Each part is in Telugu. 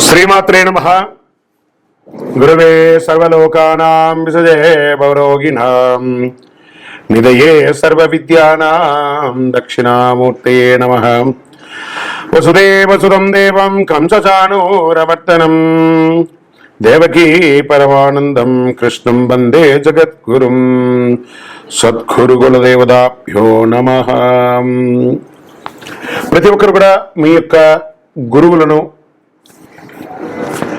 శ్రీమాత్రే నమ. గురవే సర్వలోకానాం విసజే భవరోగిణాం నిదయే సర్వ విద్యానాం దక్షిణామూర్తయే నమ. వసుదే వసురం దేవం కంసచానూరవర్తనం. దేవకీ పరమానందం కృష్ణం వందే జగద్గురుం. సద్గురు గురుదేవదాభ్యో నమ. ప్రతి ఒక్కరు కూడా మీ యొక్క గురువులను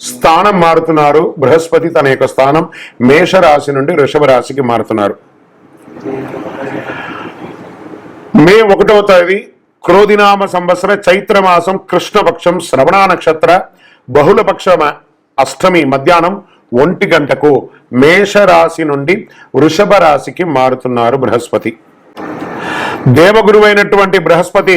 స్థానం మారుతున్నారు. బృహస్పతి తన యొక్క స్థానం మేష రాశి నుండి వృషభ రాశికి మారుతున్నారు. మే ఒకటవ తేదీ క్రోధినామ సంవత్సర చైత్రమాసం కృష్ణపక్షం శ్రవణ నక్షత్ర బహుళపక్షం అష్టమి మధ్యాహ్నం ఒంటి గంటకు మేష రాశి నుండి వృషభ రాశికి మారుతున్నారు బృహస్పతి. దేవగురువైనటువంటి అయినటువంటి బృహస్పతి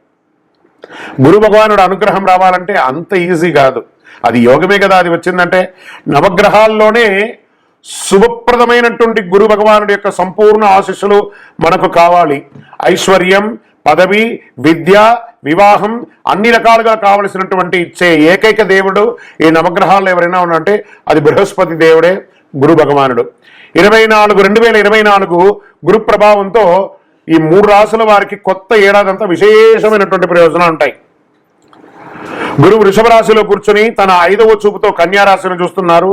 గురు భగవానుడు అనుగ్రహం రావాలంటే అంత ఈజీ కాదు. అది యోగమే కదా అది వచ్చిందంటే నవగ్రహాల్లోనే శుభప్రదమైనటువంటి గురు భగవానుడి యొక్క సంపూర్ణ ఆశీస్సులు మనకు కావాలి. ఐశ్వర్యం పదవి విద్య వివాహం అన్ని రకాలుగా కావలసినటువంటి ఇచ్చే ఏకైక దేవుడు ఈ నవగ్రహాల్లో ఎవరైనా ఉన్నంటే అది బృహస్పతి దేవుడే గురు భగవానుడు. ఇరవై నాలుగు రెండు వేల ఇరవై నాలుగు గురు ప్రభావంతో ఈ మూడు రాసుల వారికి కొత్త ఏడాదంతా విశేషమైనటువంటి ప్రయోజనాలు ఉంటాయి. గురువు వృషభ రాశిలో కూర్చొని తన ఐదవ చూపుతో కన్యా రాశిని చూస్తున్నారు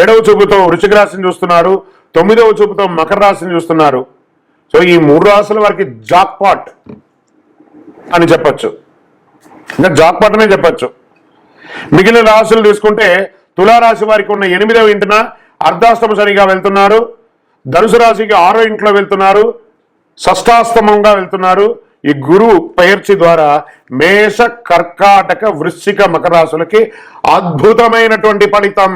ఏడవ చూపుతో వృషిక రాశిని చూస్తున్నారు తొమ్మిదవ చూపుతో మకర రాశిని చూస్తున్నారు. సో ఈ మూడు రాశుల వారికి జాక్పాట్ అని చెప్పచ్చు. ఇంకా జాక్పాట్ అనే చెప్పచ్చు. మిగిలిన రాశులు తీసుకుంటే తులారాశి వారికి ఉన్న ఎనిమిదవ ఇంటిన అర్ధాష్టమ సరిగా వెళ్తున్నారు ధనుసు రాశికి ఆరో ఇంట్లో వెళ్తున్నారు షష్టాస్తమంగా వెళ్తున్నారు ఈ గురు పైర్చి ద్వారా మేష కర్కాటక వృశ్చిక మకరాశులకి అద్భుతమైనటువంటి ఫలితం.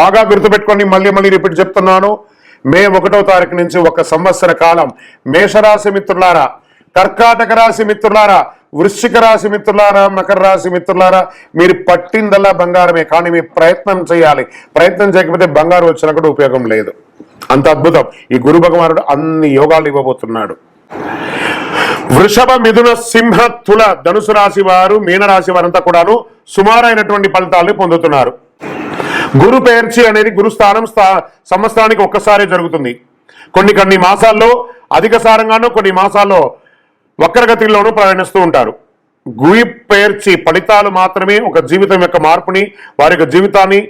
బాగా గుర్తుపెట్టుకోండి మళ్ళీ మళ్ళీ రిపీట్ చెప్తున్నాను. మే ఒకటో తారీఖు నుంచి ఒక సంవత్సర కాలం. మేషరాశి మిత్రులారా కర్కాటక రాశి మిత్రులారా వృశ్చిక రాశి మిత్రులారా మకర రాశి మిత్రులారా మీరు పట్టిందల్లా బంగారమే కానీ మీ ప్రయత్నం చేయాలి. ప్రయత్నం చేయకపోతే బంగారం వచ్చినా కూడా ఉపయోగం లేదు. అంత అద్భుతం. ఈ గురు భగవానుడు అన్ని యోగాలు ఇవ్వబోతున్నాడు. వృషభ మిథున సింహ తుల ధనుసు రాశి వారు మీనరాశి వారంతా కూడాను సుమారైనటువంటి ఫలితాలు పొందుతున్నారు. గురు పేర్చి అనేది గురుస్థానం సంవత్సరానికి ఒక్కసారే జరుగుతుంది. కొన్ని కొన్ని మాసాల్లో అధిక సారంగానూ కొన్ని మాసాల్లో వక్రగతిలోనూ ప్రయాణిస్తూ ఉంటారు. గురి పేర్చి ఫలితాలు మాత్రమే ఒక జీవితం యొక్క మార్పుని వారి యొక్క జీవితాన్ని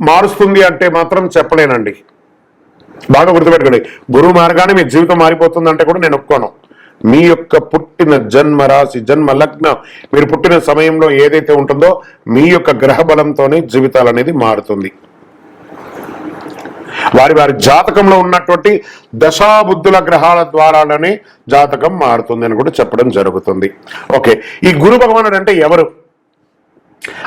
మారుస్తుంది అంటే మాత్రం చెప్పలేనండి. బాగా గుర్తుపెట్టుకోండి. గురువు మార్గాన్ని మీ జీవితం మారిపోతుందంటే కూడా నేను ఒప్పుకోను. మీ యొక్క పుట్టిన జన్మ రాశి జన్మ లగ్నం మీరు పుట్టిన సమయంలో ఏదైతే ఉంటుందో మీ యొక్క గ్రహ బలంతోనే జీవితాలు అనేది మారుతుంది. వారి వారి జాతకంలో ఉన్నటువంటి దశాబుద్ధుల గ్రహాల ద్వారానే జాతకం మారుతుంది అని కూడా చెప్పడం జరుగుతుంది. ఓకే. ఈ గురు భగవానుడు అంటే ఎవరు?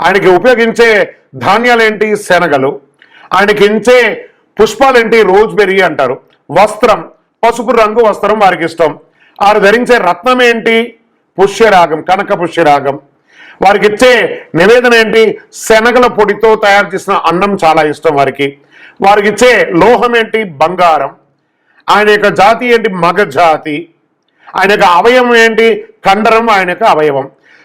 ఆయనకి ఉపయోగించే ధాన్యాలేంటి? శనగలు. ఆయనకి ఇచ్చే పుష్పాలేంటి? రోజ్బెర్రీ అంటారు. వస్త్రం. పసుపు రంగు వస్త్రం వారికి ఇష్టం. వారు ధరించే రత్నం ఏంటి పుష్యరాగం కనక పుష్యరాగం. వారికి ఇచ్చే నివేదన ఏంటి? శనగల పొడితో తయారు చేసిన అన్నం చాలా ఇష్టం వారికి. వారికి ఇచ్చే లోహం ఏంటి బంగారం. ఆయన యొక్క జాతి ఏంటి? మగ జాతి ఆయన యొక్క అవయవం ఏంటి? కండరం ఆయన యొక్క అవయవం.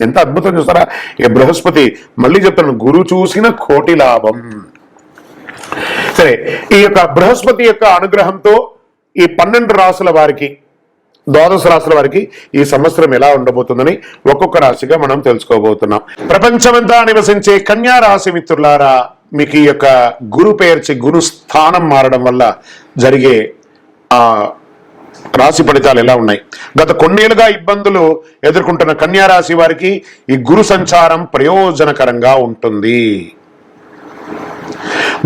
ఎంత అద్భుతం చూస్తారా? ఇక బృహస్పతి మళ్ళీ చెప్తాను గురు చూసిన కోటి లాభం. సరే ఈ యొక్క బృహస్పతి యొక్క అనుగ్రహంతో ఈ పన్నెండు రాసుల వారికి ద్వాదశ రాశుల వారికి ఈ సంవత్సరం ఎలా ఉండబోతుందని ఒక్కొక్క రాశిగా మనం తెలుసుకోబోతున్నాం. ప్రపంచమంతా నివసించే కన్యా రాశి మిత్రులారా మీకు ఈ యొక్క గురు పేర్చి గురు స్థానం మారడం వల్ల జరిగే ఆ రాశి ఫలితాలు ఎలా ఉన్నాయి? గత కొన్నేళ్ళుగా ఇబ్బందులు ఎదుర్కొంటున్న కన్యా రాశి వారికి ఈ గురు సంచారం ప్రయోజనకరంగా ఉంటుంది.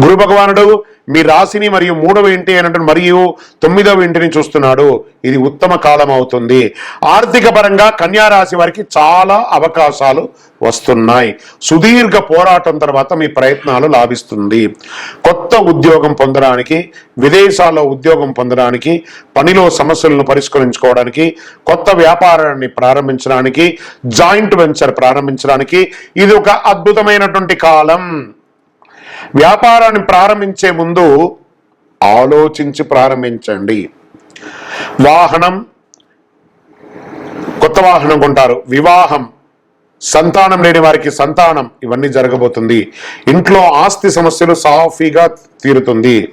గురు భగవానుడు మీ రాశిని మరియు మూడవ ఇంటి అయినటువంటి మరియు తొమ్మిదవ ఇంటిని చూస్తున్నాడు. ఇది ఉత్తమ కాలం అవుతుంది. ఆర్థిక పరంగా కన్యారాశి వారికి చాలా అవకాశాలు వస్తున్నాయి. సుదీర్ఘ పోరాటం తర్వాత మీ ప్రయత్నాలు లాభిస్తుంది. కొత్త ఉద్యోగం పొందడానికి విదేశాల్లో ఉద్యోగం పొందడానికి పనిలో సమస్యలను పరిష్కరించుకోవడానికి కొత్త వ్యాపారాన్ని ప్రారంభించడానికి జాయింట్ వెంచర్ ప్రారంభించడానికి ఇది ఒక అద్భుతమైనటువంటి కాలం. వ్యాపారాన్ని ప్రారంభించే ముందు ఆలోచించి ప్రారంభించండి. వాహనం కొత్త వాహనం కొంటారు. వివాహం సంతానం లేని వారికి సంతానం ఇవన్నీ జరగబోతుంది. ఇంట్లో ఆస్తి సమస్యలు సాఫీగా తీరుతుంది.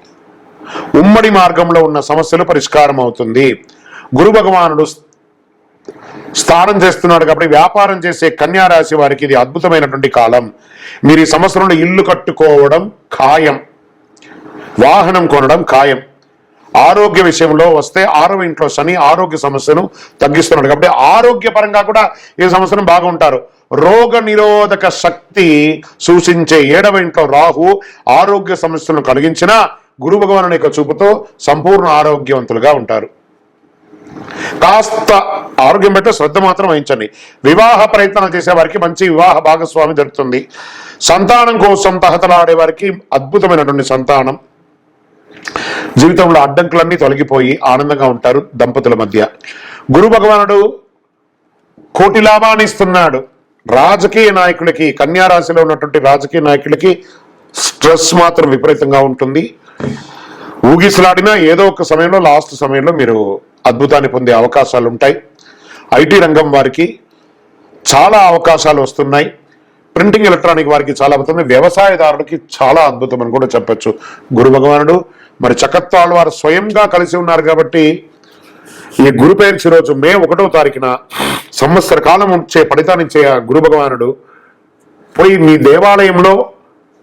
ఉమ్మడి మార్గంలో ఉన్న సమస్యలు పరిష్కారం అవుతుంది గురు భగవానుడు స్థానం చేస్తున్నాడు కాబట్టి వ్యాపారం చేసే కన్యారాశి వారికి ఇది అద్భుతమైనటువంటి కాలం. మీరు ఈ సంవత్సరంలో ఇల్లు కట్టుకోవడం ఖాయం. వాహనం కొనడం ఖాయం. ఆరోగ్య విషయంలో వస్తే ఆరో ఇంట్లో శని ఆరోగ్య సమస్యను తగ్గిస్తున్నాడు కాబట్టి ఆరోగ్యపరంగా కూడా ఈ సంవత్సరం బాగుంటారు. రోగ నిరోధక శక్తి సూచించే ఏడవ ఇంట్లో రాహు ఆరోగ్య సమస్యలను కలిగించిన గురు భగవాను యొక్క చూపుతో సంపూర్ణ ఆరోగ్యవంతులుగా ఉంటారు. కాస్త ఆరోగ్యం పెట్టే శ్రద్ధ మాత్రం వహించండి. వివాహ ప్రయత్నాలు చేసే వారికి మంచి వివాహ భాగస్వామి దొరుకుతుంది. సంతానం కోసం తహతలాడే వారికి అద్భుతమైనటువంటి సంతానం. జీవితంలో అడ్డంకులన్నీ తొలగిపోయి ఆనందంగా ఉంటారు దంపతుల మధ్య. గురు భగవానుడు కోటి లాభాన్ని ఇస్తున్నాడు. రాజకీయ నాయకులకి కన్యా రాశిలో ఉన్నటువంటి రాజకీయ నాయకులకి స్ట్రెస్ మాత్రం విపరీతంగా ఉంటుంది. ఊగిసలాడినా ఏదో ఒక సమయంలో లాస్ట్ సమయంలో మీరు అద్భుతాన్ని పొందే అవకాశాలు ఉంటాయి ఐటీ రంగం వారికి చాలా అవకాశాలు వస్తున్నాయి. ప్రింటింగ్ ఎలక్ట్రానిక్ వారికి చాలా అద్భుతం వ్యవసాయదారులకి చాలా అద్భుతం అని కూడా చెప్పచ్చు. గురు భగవానుడు మరి చకత్వాళ్ళు వారు స్వయంగా కలిసి ఉన్నారు కాబట్టి ఈ గురు పేర్చి రోజు మే ఒకటో తారీఖున సంవత్సర కాలం వచ్చే ఫలితాన్నిచ్చే ఆ గురు భగవానుడు పోయి మీ దేవాలయంలో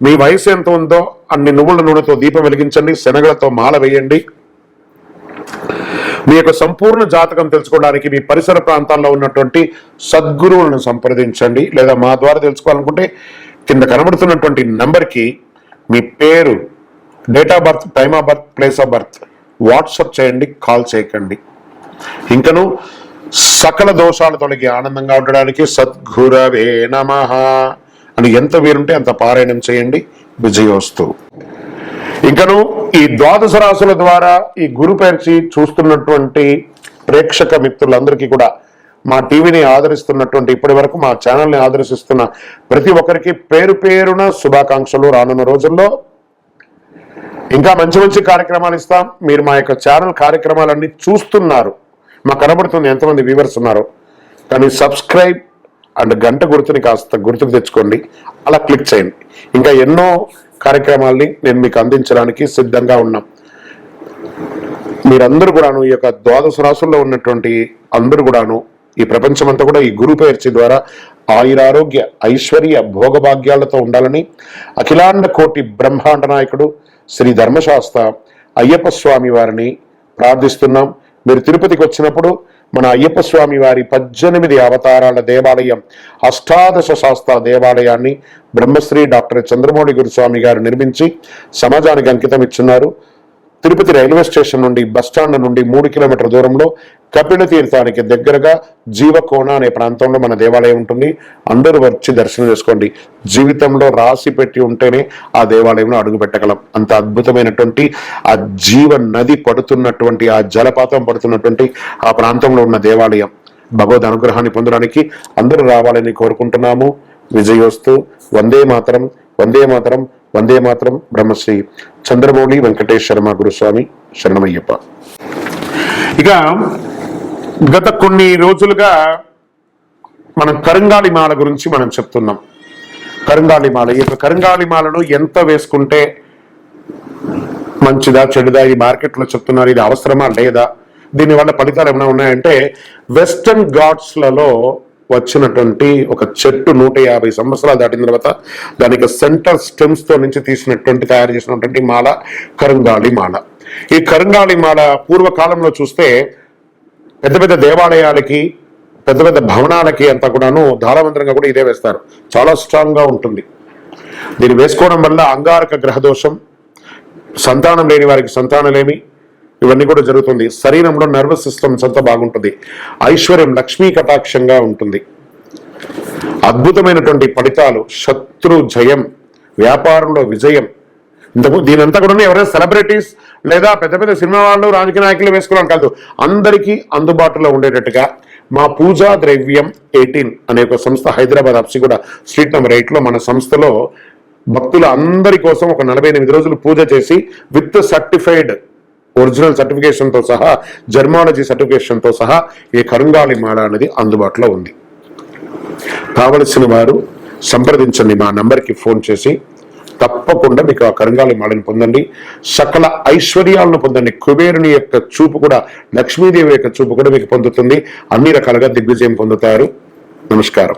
మీ వయసు ఎంత ఉందో అన్ని నువ్వుల నూనెతో దీపం వెలిగించండి శనగలతో మాల వేయండి. మీ యొక్క సంపూర్ణ జాతకం తెలుసుకోవడానికి మీ పరిసర ప్రాంతాల్లో ఉన్నటువంటి సద్గురువులను సంప్రదించండి. లేదా మా ద్వారా తెలుసుకోవాలనుకుంటే కింద కనబడుతున్నటువంటి నంబర్కి మీ పేరు date of birth time of birth place of birth WhatsApp చేయండి కాల్ చేయకండి. ఇంకను సకల దోషాలు తొలగి ఆనందంగా ఉండడానికి సద్గురవే నమ అని ఎంత వీరుంటే అంత పారాయణం చేయండి. విజయోస్తు. ఇంకను ఈ ద్వాదశ రాశుల ద్వారా ఈ గురు పేర్చి చూస్తున్నటువంటి ప్రేక్షక మిత్రులందరికీ కూడా మా టీవీని ఆదరిస్తున్నటువంటి ఇప్పటి వరకు మా ఛానల్ని ఆదర్శిస్తున్న ప్రతి ఒక్కరికి పేరు పేరున శుభాకాంక్షలు రానున్న రోజుల్లో. ఇంకా మంచి మంచి కార్యక్రమాలు ఇస్తాం. మీరు మా యొక్క ఛానల్ కార్యక్రమాలన్నీ చూస్తున్నారు. మాకు కనబడుతుంది ఎంతమంది వ్యూవర్స్ ఉన్నారు. కానీ సబ్స్క్రైబ్ అండ్ గంట గుర్తుని కాస్త గుర్తుకు తెచ్చుకోండి. అలా క్లిక్ చేయండి. ఇంకా ఎన్నో కార్యక్రమాల్ని నేను మీకు అందించడానికి సిద్ధంగా ఉన్నాం. మీరందరూ కూడాను ఈ యొక్క ద్వాదశ రాసుల్లో ఉన్నటువంటి అందరూ కూడాను ఈ ప్రపంచమంతా కూడా ఈ గురు పేర్చి ద్వారా ఆయురారోగ్య ఐశ్వర్య భోగభాగ్యాలతో ఉండాలని అఖిలాండ కోటి బ్రహ్మాండ నాయకుడు శ్రీ ధర్మశాస్త్ర అయ్యప్ప స్వామి వారిని ప్రార్థిస్తున్నాం. మీరు తిరుపతికి వచ్చినప్పుడు మన అయ్యప్ప స్వామి వారి పద్దెనిమిది అవతారాల దేవాలయం అష్టాదశ శాస్త్ర దేవాలయాన్ని బ్రహ్మశ్రీ డాక్టర్ చంద్రమౌళి గురుస్వామి గారు నిర్మించి సమాజానికి అంకితం ఇచ్చున్నారు. తిరుపతి రైల్వే స్టేషన్ నుండి బస్ స్టాండ్ నుండి మూడు కిలోమీటర్ల దూరంలో కపిల తీర్థానికి దగ్గరగా జీవకోణ అనే ప్రాంతంలో మన దేవాలయం ఉంటుంది. అందరూ వచ్చి దర్శనం చేసుకోండి. జీవితంలో రాసి పెట్టి ఉంటేనే ఆ దేవాలయంలో అడుగు పెట్టగలం. అంత అద్భుతమైనటువంటి ఆ జీవ నది పడుతున్నటువంటి ఆ జలపాతం పడుతున్నటువంటి ఆ ప్రాంతంలో ఉన్న దేవాలయం. భగవద్ అనుగ్రహాన్ని పొందడానికి అందరూ రావాలని కోరుకుంటున్నాము. విజయోస్తు వందే మాతరం వందే మాతరం వందే మాత్రం బ్రహ్మశ్రీ చంద్రమౌళి వెంకటేష్ శర్మ గురుస్వామి శరణమయ్యప్ప. ఇక గత కొన్ని రోజులుగా మనం కరంగాళిమాల గురించి మనం చెప్తున్నాం. కరంగాళిమాల ఈ యొక్క ఎంత వేసుకుంటే మంచిదా చెడుదా ఈ మార్కెట్లో చెప్తున్నారు ఇది అవసరమా లేదా? దీనివల్ల ఫలితాలు ఏమైనా ఉన్నాయంటే వెస్టర్న్ ఘాట్స్లలో వచ్చినటువంటి ఒక చెట్టు నూట యాభై సంవత్సరాలు దాటిన తర్వాత దానికి సెంటర్ స్టెమ్స్తో నుంచి తీసినటువంటి తయారు చేసినటువంటి మాల కరంగాళి మాల. ఈ కరంగాళి మాల పూర్వకాలంలో చూస్తే పెద్ద పెద్ద దేవాలయాలకి పెద్ద పెద్ద భవనాలకి అంతా కూడాను ధారావంతరంగా కూడా ఇదే వేస్తారు. చాలా స్ట్రాంగ్గా ఉంటుంది. దీన్ని వేసుకోవడం వల్ల అంగారక గ్రహదోషం సంతానం లేని వారికి సంతానలేమి ఇవన్నీ కూడా జరుగుతుంది. శరీరంలో నర్వస్ సిస్టమ్స్ అంతా బాగుంటుంది. ఐశ్వర్యం లక్ష్మీ కటాక్షంగా ఉంటుంది. అద్భుతమైనటువంటి ఫలితాలు. శత్రు జయం వ్యాపారంలో విజయం. ఇంతకు దీనంతా కూడా ఎవరైనా సెలబ్రిటీస్ లేదా పెద్ద పెద్ద సినిమా వాళ్ళు రాజకీయ నాయకులు వేసుకోవడం కాదు. అందరికీ అందుబాటులో ఉండేటట్టుగా మా పూజా ద్రవ్యం ఎయిటీన్ అనే ఒక సంస్థ హైదరాబాద్ అప్సిగూడ స్ట్రీట్ నెంబర్ ఎయిట్లో మన సంస్థలో భక్తుల అందరి కోసం ఒక నలభై ఎనిమిది రోజులు పూజ చేసి విత్ సర్టిఫైడ్ ఒరిజినల్ సర్టిఫికేషన్తో సహా జర్మాలజీ సర్టిఫికేషన్తో సహా ఈ కరుంగాళి మాల అనేది అందుబాటులో ఉంది. కావలసిన వారు సంప్రదించండి మా నంబర్కి ఫోన్ చేసి తప్పకుండా మీకు ఆ కరంగాలి మాలని పొందండి. సకల ఐశ్వర్యాలను పొందండి. కుబేరుని యొక్క చూపు కూడా లక్ష్మీదేవి యొక్క చూపు కూడా మీకు పొందుతుంది. అన్ని రకాలుగా దిగ్విజయం పొందుతారు. నమస్కారం.